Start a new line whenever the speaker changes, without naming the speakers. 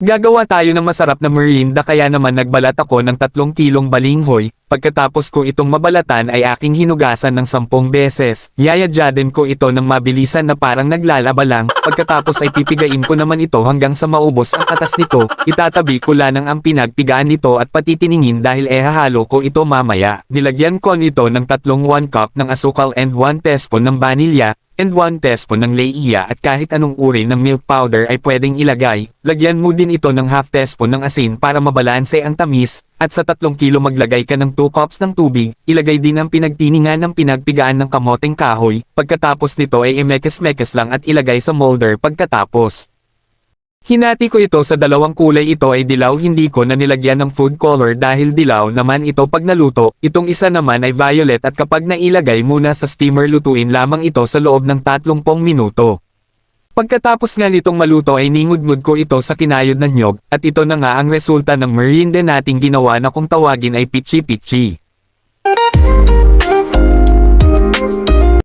Gagawa tayo ng masarap na merienda kaya naman nagbalat ako ng tatlong kilong balinghoy, pagkatapos ko itong mabalatan ay aking hinugasan ng sampung beses. Yayadyaden ko ito ng mabilisan na parang naglalaba lang, pagkatapos ay pipigain ko naman ito hanggang sa maubos ang katas nito, itatabi ko lanang ang pinagpigaan nito at patitiningin dahil ehahalo ko ito mamaya. Nilagyan ko nito ng tatlong 1 cup ng asukal and 1 teaspoon ng vanilya, and 1 teaspoon ng leiya at kahit anong uri ng milk powder ay pwedeng ilagay. Lagyan mo din ito ng half teaspoon ng asin para mabalanse ang tamis, at sa 3 kilo maglagay ka ng 2 cups ng tubig, ilagay din ang pinagtiningan ng pinagpigaan ng kamoteng kahoy, pagkatapos nito ay imekes-mekes lang at ilagay sa molder pagkatapos. Hinati ko ito sa dalawang kulay. Ito ay dilaw. Hindi ko na nilagyan ng food color dahil dilaw naman ito. Pag naluto, itong isa naman ay violet. At kapag nailagay muna sa steamer lutuin lamang ito sa loob ng 30 minuto. Pagkatapos nga nitong maluto ay ningudngud ko ito sa kinayod ng nyog, at ito na nga ang resulta ng merienda nating ginawa na kung tawagin ay pichi-pichi.